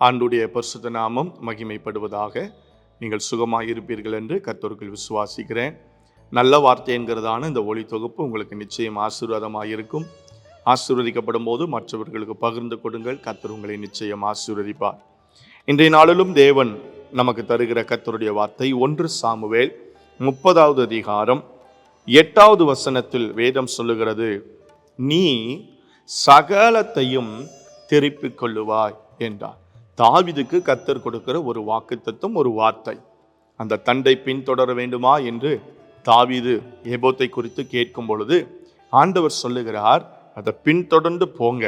ஆண்டுடைய பரிசுத்த நாமம் மகிமைப்படுவதாக நீங்கள் சுகமாக இருப்பீர்கள் என்று கத்தோருக்குள் விசுவாசிக்கிறேன். நல்ல வார்த்தை என்கிறதான இந்த ஒளி தொகுப்பு உங்களுக்கு நிச்சயம் ஆசீர்வாதமாக இருக்கும். ஆசீர்வதிக்கப்படும் போது மற்றவர்களுக்கு பகிர்ந்து கொடுங்கள் கத்தர் உங்களை நிச்சயம் ஆசீர்வதிப்பார். இன்றைய நாளிலும் தேவன் நமக்கு தருகிற கத்தருடைய வார்த்தை ஒன்று சாமுவேல் முப்பதாவது அதிகாரம் எட்டாவது வசனத்தில் வேதம் சொல்லுகிறது நீ சகலத்தையும் திருப்பிக் கொள்ளுவாய் என்றார். தாவிதுக்கு கத்தர் கொடுக்கிற ஒரு வாக்குத்தத்தம் ஒரு வார்த்தை. அந்த தண்டை பின்தொடர வேண்டுமா என்று தாவீது ஏபோத்தை குறித்து கேட்கும் பொழுது ஆண்டவர் சொல்லுகிறார் அதை பின்தொடர்ந்து போங்க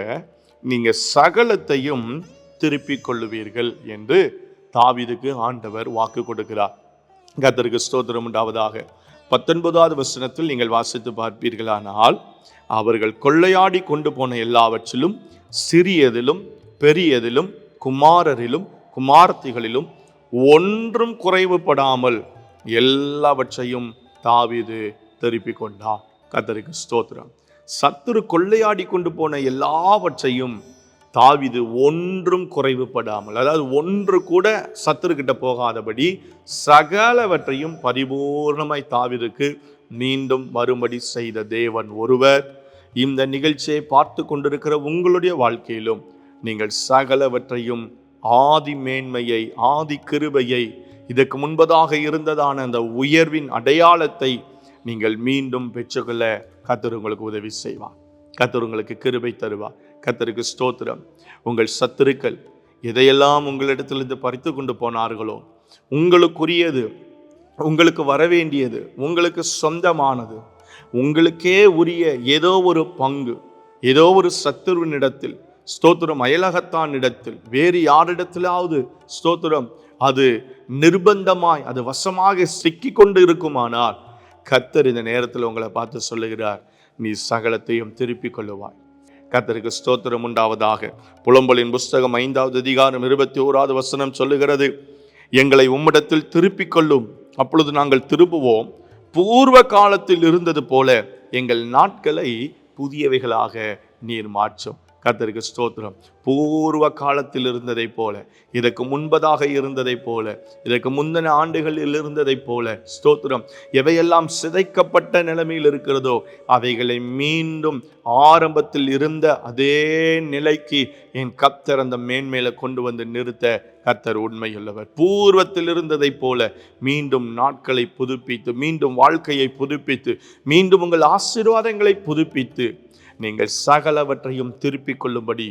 நீங்க சகலத்தையும் திருப்பிக் கொள்ளுவீர்கள் என்று தாவீதுக்கு ஆண்டவர் வாக்கு கொடுக்கிறார். கத்தருக்கு ஸ்தோத்திரம் உண்டாவதாக. பத்தொன்பதாவது வசனத்தில் நீங்கள் வாசித்து பார்ப்பீர்களானால் அவர்கள் கொள்ளையாடி கொண்டு போன எல்லாவற்றிலும் சிறியதிலும் பெரியதிலும் குமாரரிலும் குமார்த்திகளிலும் ஒன்றும் குறைவுபடாமல் எல்லாவற்றையும் தாவிது திருப்பிக் கொண்டார். கத்தருக்கு ஸ்தோத்திரம். சத்துரு கொள்ளையாடி கொண்டு போன எல்லாவற்றையும் தாவிது ஒன்றும் குறைவுபடாமல் அதாவது ஒன்று கூட சத்துருக்கிட்ட போகாதபடி சகலவற்றையும் பரிபூர்ணமாய் தாவிதுக்கு மீண்டும் மறுபடி செய்த தேவன் ஒருவர். இந்த நிகழ்ச்சியை பார்த்து கொண்டிருக்கிற உங்களுடைய வாழ்க்கையிலும் நீங்கள் சகலவற்றையும் ஆதி மேன்மையை ஆதி கிருபையை இதற்கு முன்பதாக இருந்ததான அந்த உயர்வின் அடையாளத்தை நீங்கள் மீண்டும் பெற்றுக்கொள்ள கத்தர் உங்களுக்கு உதவி செய்வார். கத்தர் உங்களுக்கு கிருபை தருவார். கத்தருக்கு ஸ்தோத்திரம். உங்கள் சத்துருக்கள் எதையெல்லாம் உங்களிடத்திலிருந்து பறித்து கொண்டு போனார்களோ உங்களுக்குரியது உங்களுக்கு வரவேண்டியது உங்களுக்கு சொந்தமானது உங்களுக்கே உரிய ஏதோ ஒரு பங்கு ஏதோ ஒரு சத்துருவினிடத்தில் ஸ்தோத்திரம் அயலகத்தான் இடத்தில் வேறு யாரிடத்திலாவது ஸ்தோத்திரம் அது நிர்பந்தமாய் அது வசமாக சிக்கி கொண்டு இருக்குமானால் கத்தர் இந்த நேரத்தில் உங்களை பார்த்து சொல்லுகிறார் நீ சகலத்தையும் திருப்பிக் கொள்ளுவாய். கத்தருக்கு ஸ்தோத்திரம் உண்டாவதாக. புலம்பலின் புஸ்தகம் ஐந்தாவது அதிகாரம் இருபத்தி ஓராவது வசனம் சொல்லுகிறது எங்களை உம்மிடத்தில் திருப்பிக் கொள்ளும். அப்பொழுது நாங்கள் திரும்புவோம். பூர்வ காலத்தில் இருந்தது போல எங்கள் நாட்களை புதியவைகளாக நீர் மாற்றும். கத்தருக்கு ஸ்தோத்திரம் பூர்வ காலத்தில் இருந்ததைப் போல இதற்கு முன்பதாக இருந்ததைப் போல இதற்கு முந்தின ஆண்டுகளில் இருந்ததைப் போல ஸ்தோத்திரம் எவையெல்லாம் சிதைக்கப்பட்ட நிலைமையில் இருக்கிறதோ அவைகளை மீண்டும் ஆரம்பத்தில் இருந்த அதே நிலைக்கு என் கத்தர் அந்த மேன்மேல கொண்டு வந்து நிறுத்த கத்தர் உண்மையுள்ளவர். பூர்வத்தில் இருந்ததைப் போல மீண்டும் நாட்களை புதுப்பித்து மீண்டும் வாழ்க்கையை புதுப்பித்து மீண்டும் உங்கள் ஆசீர்வாதங்களை புதுப்பித்து நீங்கள் சகலவற்றையும் திருப்பிக் கொள்ளும்படி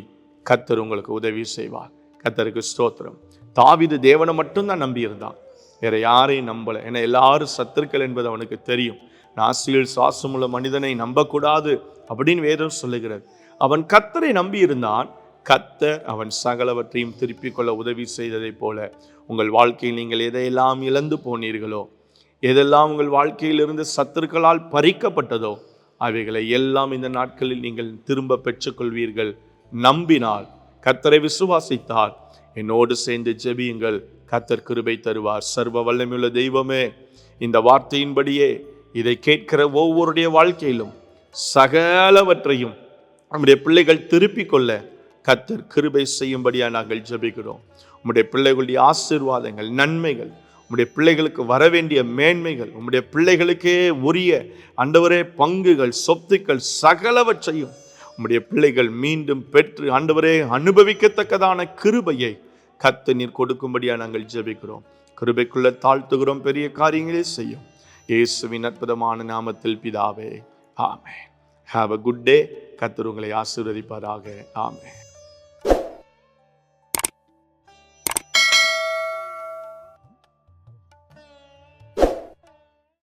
கத்தர் உங்களுக்கு உதவி செய்வார். கத்தருக்கு ஸ்தோத்திரம். தாவிது தேவனை மட்டும்தான் நம்பியிருந்தான். வேற யாரையும் நம்பலை. ஏன்னா எல்லாரும் சத்துருக்கள் என்பது அவனுக்கு தெரியும். நாசியில் சுவாசமுள்ள மனிதனை நம்பக்கூடாது அப்படின்னு வேதம் சொல்லுகிறது. அவன் கத்தரை நம்பியிருந்தான். கத்தர் அவன் சகலவற்றையும் திருப்பிக் கொள்ள உதவி செய்ததைப் போல உங்கள் வாழ்க்கையில் நீங்கள் எதையெல்லாம் இழந்து போனீர்களோ எதெல்லாம் உங்கள் வாழ்க்கையிலிருந்து சத்துருக்களால் பறிக்கப்பட்டதோ அவைகளை எல்லாம் இந்த நாட்களில் நீங்கள் திரும்ப பெற்றுக்கொள்வீர்கள். நம்பினால் கத்தரை விசுவாசித்தால் என்னோடு சேர்ந்து ஜெபியுங்கள். கத்தர் கிருபை தருவார். சர்வ வல்லமையுள்ள தெய்வமே இந்த வார்த்தையின்படியே இதை கேட்கிற ஒவ்வொருடைய வாழ்க்கையிலும் சகலவற்றையும் நம்முடைய பிள்ளைகள் திருப்பிக் கொள்ள கத்தர் கிருபை செய்யும்படியாக நாங்கள் ஜபிக்கிறோம். உம்முடைய பிள்ளைகளுடைய ஆசீர்வாதங்கள் நன்மைகள் உம்முடைய பிள்ளைகளுக்கு வரவேண்டிய மேன்மைகள் உம்முடைய பிள்ளைகளுக்கே உரிய அண்டவரே பங்குகள் சொத்துக்கள் சகலவற்றையும் உம்முடைய பிள்ளைகள் மீண்டும் பெற்று ஆண்டவரே அனுபவிக்கத்தக்கதான கிருபையை கத்து நீர் கொடுக்கும்படியா நாங்கள் ஜெபிக்கிறோம். கிருபைக்குள்ள தாழ்த்துகிறோம். பெரிய காரியங்களே செய்யும். இயேசுவின் அற்புதமான நாமத்தில் பிதாவே ஆமே ஹாவ் அ குட் டே கத்தர் உங்களை ஆசீர்வதிப்பாராக. ஆமே